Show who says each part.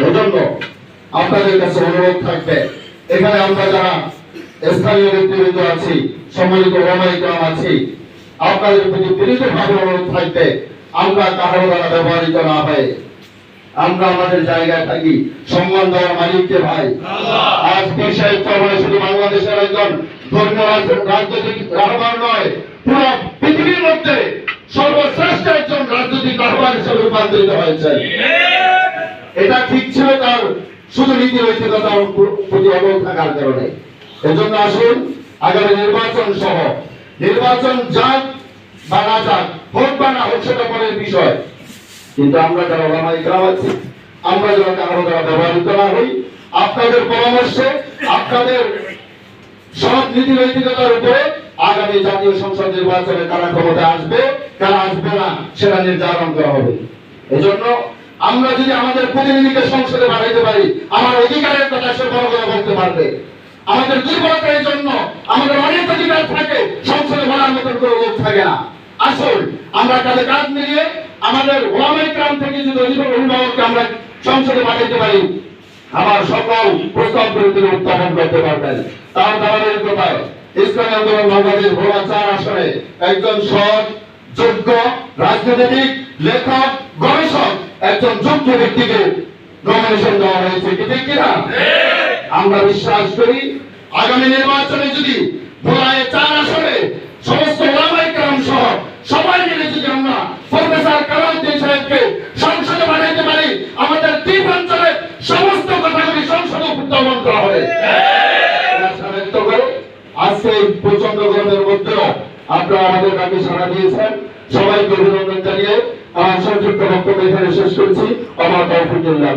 Speaker 1: এজন্য আপনাদের কাছে অনুরোধ থাকবে। এখানে আমরা যারা স্থানীয় আছি সম্মানিত আছি আপনাদের প্রতি অনুরোধ থাকবে আমরা কারও দ্বারা ব্যবহৃত না হয়। আমরা আমাদের জায়গায় থাকি। সম্মান দেওয়ার মালিককে ভাই? আজ শুধু বাংলাদেশের একজন ধর্মীয় রাজনৈতিক রাহবার নয় পুরো পৃথিবীর মধ্যে সর্বশ্রেষ্ঠ একজন রাজনৈতিক রাহবার হিসেবে রূপান্তরিত হয়েছে। এটা ঠিক ছিল তার শুধু নীতি নৈতিকতার প্র- প্রতি অবল থাকার কারণে। এজন্য আসুন, আগামী নির্বাচন সহ, নির্বাচন যাক বা না যাক, হোক বা না হোক, সেটা পরের বিষয়। কিন্তু আমরা যারা ওলামা ইকরাম আছি আমরা যেন কারও দ্বারা ব্যবহৃত না হই, আপনাদের পরামর্শে, আপনাদের সব নীতি নৈতিকতার উপরে আগামী জাতীয় সংসদ নির্বাচনে কারা ক্ষমতা আসবে, কারা আসবে না, সেটা নির্ধারণ করা হবে। এজন্য আমরা যদি আমাদের প্রতিনিধিকে সংসদে বাড়াইতে পারি, আমার অধিকারের কথা সে বড় করে বলতে পারবে। আমাদের দুর্বলতার জন্য আমাদের অনেক অধিকার থাকে, সংসদে বলার মতন করে লোক থাকে না। আসল আমরা কাজে কাজ মিলিয়ে আমাদের ওলামাই গ্রাম থেকে যদি অভিভাবককে আমরা সংসদে পাঠাইতে পারি, আমার সকল প্রস্তাবগুলো তিনি উত্থাপন করতে পারবেন। তার ধারাবাহিকতায় ইসলামী আন্দোলন বাংলাদেশ ভোলা চার আসনে একজন সৎ, যোগ্য, রাজনৈতিক লেখক একজন যোগ্য ব্যক্তিকে নমিনেশন দেওয়া হয়েছে। কি ঠিক কিনা? আমরা বিশ্বাস করি আগামী নির্বাচনে যদি ভোলায় চার আসনে সমস্ত ওলামাই সহ সবাই মিলে যদি আমরা প্রফেসর কালাউদ্দিন সাহেবকে সংসদে বানাইতে পারি আমাদের দ্বীপ সমস্ত কথাগুলি সংসদে উত্থাপন করা হবে। আজকে এই প্রচণ্ড গরমের মধ্যেও আপনারা আমাদের ডাকে সাড়া দিয়েছেন। সবাইকে অভিনন্দন জানিয়ে আমার সংযুক্ত বক্তব্য এখানে শেষ করছি। আমার বিল্লাহ